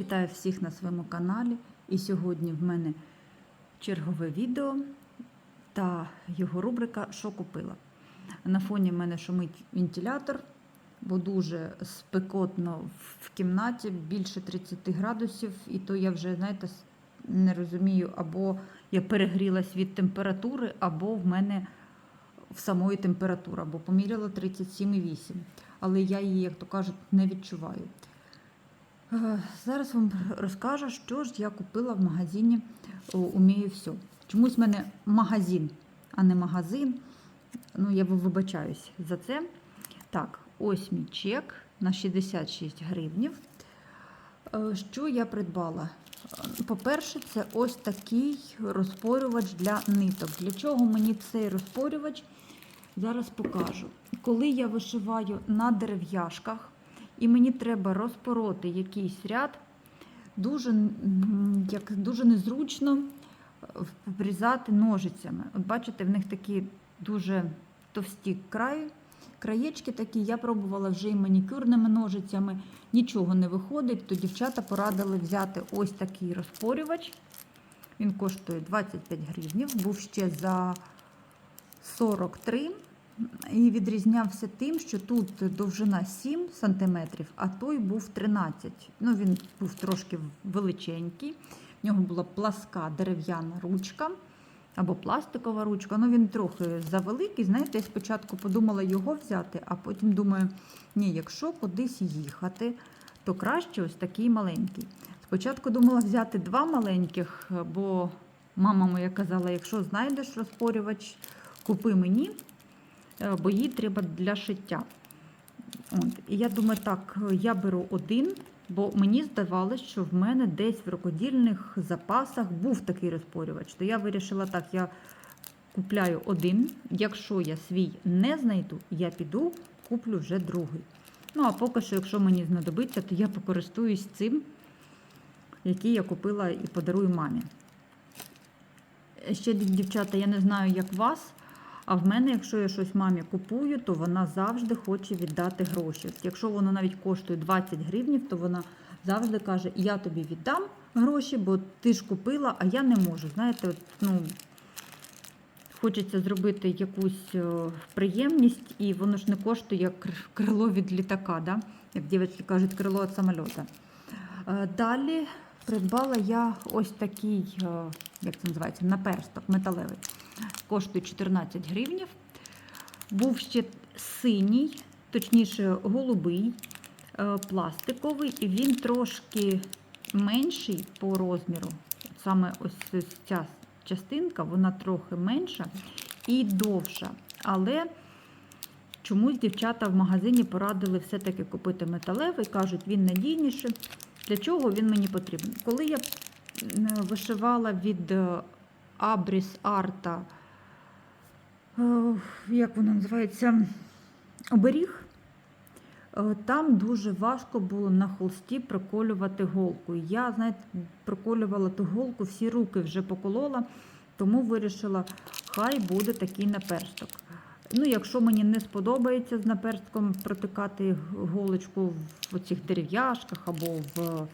Вітаю всіх на своєму каналі. І сьогодні в мене чергове відео та його рубрика Що купила. На фоні в мене шумить вентилятор, бо дуже спекотно в кімнаті, більше 30 градусів, і то я вже, знаєте, не розумію, або я перегрілась від температури, або в мене в самої температура, бо поміряла 37,8. Але я її, як то кажуть, не відчуваю. Е, Зараз вам розкажу, що ж я купила в магазині о, Умію все. Чомусь в мене магазин, а не магазин. Ну, я вибачаюсь за це. Так, ось мій чек на 66 гривнів. Е, Що я придбала? Е, По-перше, це ось такий розпорювач для ниток. Для чого мені цей розпорювач? Зараз покажу. Коли я вишиваю на дерев'яшках, і мені треба розпороти якийсь ряд, дуже, як, дуже незручно е, обрізати ножицями. От бачите, в них такі дуже товсті краї, краєчки такі. Я пробувала вже і манікюрними ножицями, нічого не виходить, то дівчата порадили взяти ось такий розпорювач. Він коштує 25 гривнів, був ще за 43 і відрізнявся тим, що тут довжина 7 см, а той був 13 Ну, Він був трошки величенький. В нього була пласка дерев'яна ручка або пластикова ручка. Ну, він трохи завеликий. Знаєте, я спочатку подумала його взяти, а потім думаю, ні, якщо кудись їхати, то краще ось такий маленький. Спочатку думала взяти два маленьких, бо мама моя казала, якщо знайдеш розпорювач, купи мені, бо їй треба для шиття. От. І я думаю, так, я беру один, бо мені здавалось, що в мене десь в рукодільних запасах був такий розпорювач. То я вирішила так, я купляю один. Якщо я свій не знайду, я піду, куплю вже другий. Ну, а поки що, якщо мені знадобиться, то я покористуюсь цим, який я купила і подарую мамі. Ще, дівчата, я не знаю, як вас, а в мене, якщо я щось мамі купую, то вона завжди хоче віддати гроші. Якщо воно навіть коштує 20 гривнів, то вона завжди каже: Я тобі віддам гроші, бо ти ж купила, а я не можу. Знаєте, от, ну, хочеться зробити якусь е, приємність, і воно ж не коштує як крило від літака, да? як дівчатки кажуть, крило від самольота. Е, Далі придбала я ось такий, е, як це називається, наперсток металевий. Коштує 14 гривнів. Був ще синій, точніше, голубий, е, пластиковий, і він трошки менший по розміру. Саме ось ця частинка, вона трохи менша і довша. Але чомусь дівчата в магазині порадили все-таки купити металевий, кажуть, він надійніший. Для чого він мені потрібен? Коли я вишивала від е, Abris Arta, е, як воно називається, оберіг, е, там дуже важко було на холсті проколювати голку. Я, знаєте, проколювала ту голку, всі руки вже поколола, тому вирішила, хай буде такий наперсток. Ну, якщо мені не сподобається з наперстком протикати голочку в цих дерев'яшках або в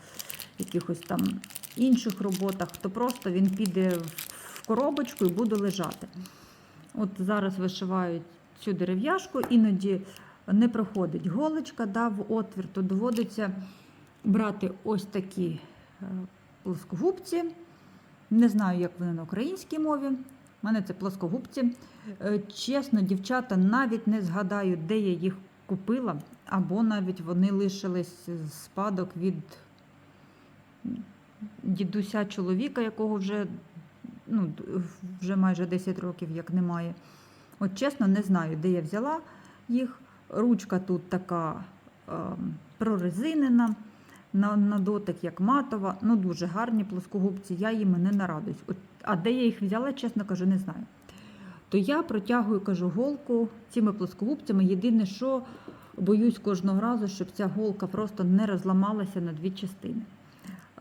якихось там інших роботах, то просто він піде в коробочку і буде лежати. От зараз вишивають цю дерев'яшку, іноді не проходить голочка да, в отвір, то доводиться брати ось такі е, плоскогубці. Не знаю, як вони на українській мові. У мене це плоскогубці. Е, Чесно, дівчата, навіть не згадаю, де я їх купила, або навіть вони лишились з спадок від дідуся чоловіка, якого вже, ну, вже майже 10 років як немає. От чесно, не знаю, де я взяла їх. Ручка тут така е, прорезинена, на, на дотик як матова. Ну, дуже гарні плоскогубці, я їм не нарадуюсь. От, а де я їх взяла, чесно кажу, не знаю. То я протягую, кажу, голку цими плоскогубцями. Єдине, що боюсь кожного разу, щоб ця голка просто не розламалася на дві частини.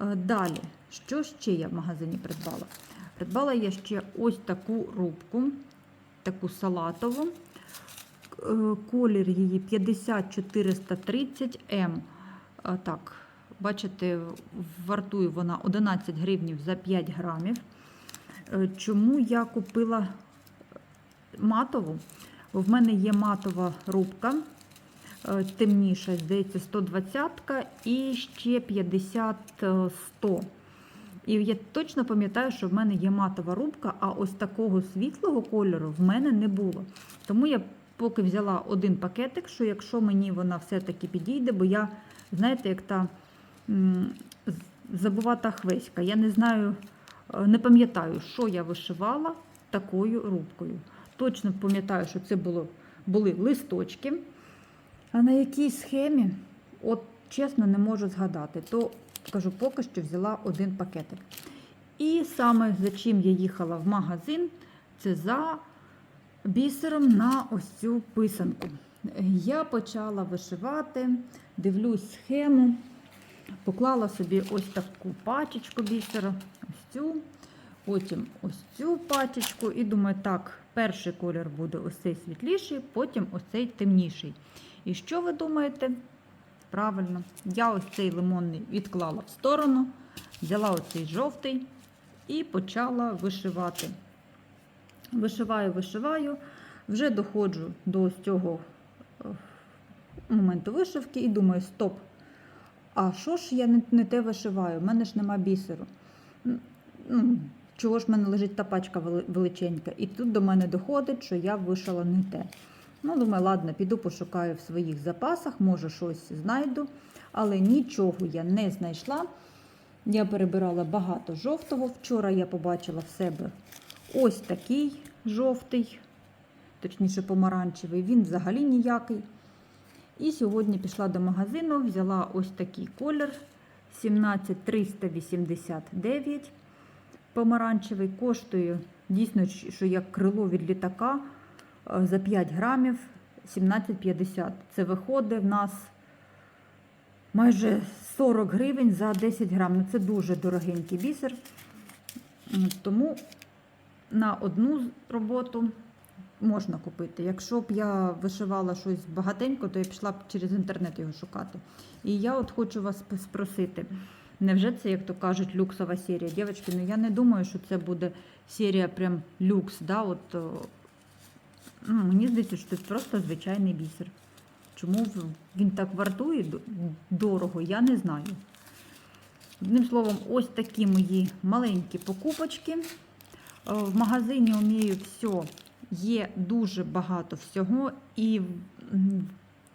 Е, Далі, що ще я в магазині придбала? Придбала я ще ось таку рубку, таку салатову. Е, Колір її 50430 М. Е, Так, бачите, вартує вона 11 гривнів за 5 грамів. Е, Чому я купила матову? В мене є матова рубка, е, темніша, здається, 120 і ще 50 е, 100. І я точно пам'ятаю, що в мене є матова рубка, а ось такого світлого кольору в мене не було. Тому я поки взяла один пакетик, що якщо мені вона все-таки підійде, бо я, знаєте, як та забувата хвеська. Я не знаю, е, не пам'ятаю, що я вишивала такою рубкою. Точно пам'ятаю, що це було, були листочки. А на якій схемі, от чесно, не можу згадати. То кажу, поки що взяла один пакетик. І саме за чим я їхала в магазин, це за бісером на ось цю писанку. Я почала вишивати, дивлюсь схему, поклала собі ось таку пачечку бісера, ось цю, потім ось цю пачечку, і думаю, так, перший колір буде ось цей світліший, потім ось цей темніший. І що ви думаєте? Правильно, я ось цей лимонний відклала в сторону, взяла оцей жовтий і почала вишивати. Вишиваю, вишиваю, вже доходжу до ось цього е, моменту вишивки і думаю, стоп. А що ж я не, не те вишиваю? У мене ж нема бісеру. Ну, чого ж в мене лежить та пачка величенька? І тут до мене доходить, що я вишила не те. Ну, думаю, ладно, піду пошукаю в своїх запасах, може щось знайду, але нічого я не знайшла. Я перебирала багато жовтого. Вчора я побачила в себе ось такий жовтий, точніше помаранчевий, він взагалі ніякий. І сьогодні пішла до магазину, взяла ось такий колір 17389 помаранчевий. Коштує дійсно, що як крило від літака е, за 5 грамів 17,50. Це виходить в нас майже 40 гривень за 10 грам. Ну, це дуже дорогенький бісер. Тому на одну роботу можна купити. Якщо б я вишивала щось багатенько, то я пішла б через інтернет його шукати. І я от хочу вас спросити. Невже це, як то кажуть, люксова серія? Дівчатки, ну я не думаю, що це буде серія прям люкс. Да? От, ну, мені здається, що це просто звичайний бісер. Чому він так вартує дорого, я не знаю. Одним словом, ось такі мої маленькі покупочки. Е, В магазині умію все. Є дуже багато всього. І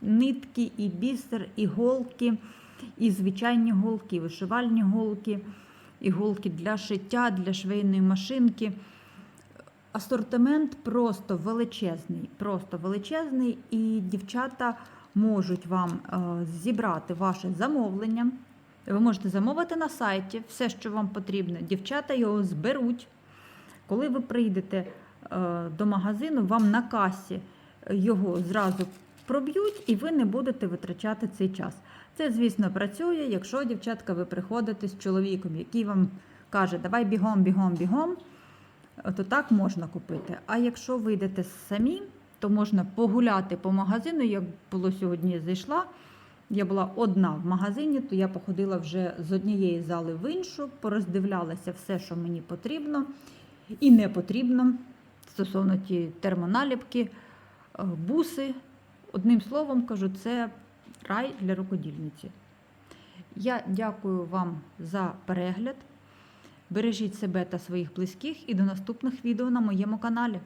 нитки, і бісер, і голки, і звичайні голки, і вишивальні голки, і голки для шиття, для швейної машинки. Асортимент просто величезний, просто величезний, і дівчата можуть вам е, зібрати ваше замовлення. Ви можете замовити на сайті все, що вам потрібно. Дівчата його зберуть. Коли ви прийдете до магазину, вам на касі його зразу проб'ють, і ви не будете витрачати цей час. Це, звісно, працює, якщо дівчатка, ви приходите з чоловіком, який вам каже, давай бігом, бігом, бігом, е, то так можна купити. А якщо ви йдете самі, то можна погуляти по магазину. Як було сьогодні, зайшла. Я була одна в магазині, то я походила вже з однієї зали в іншу, пороздивлялася все, що мені потрібно і не потрібно стосовно ті термоналіпки, е, буси. Одним словом кажу, це рай для рукодільниці. Я дякую вам за перегляд. Бережіть себе та своїх близьких і до наступних відео на моєму каналі.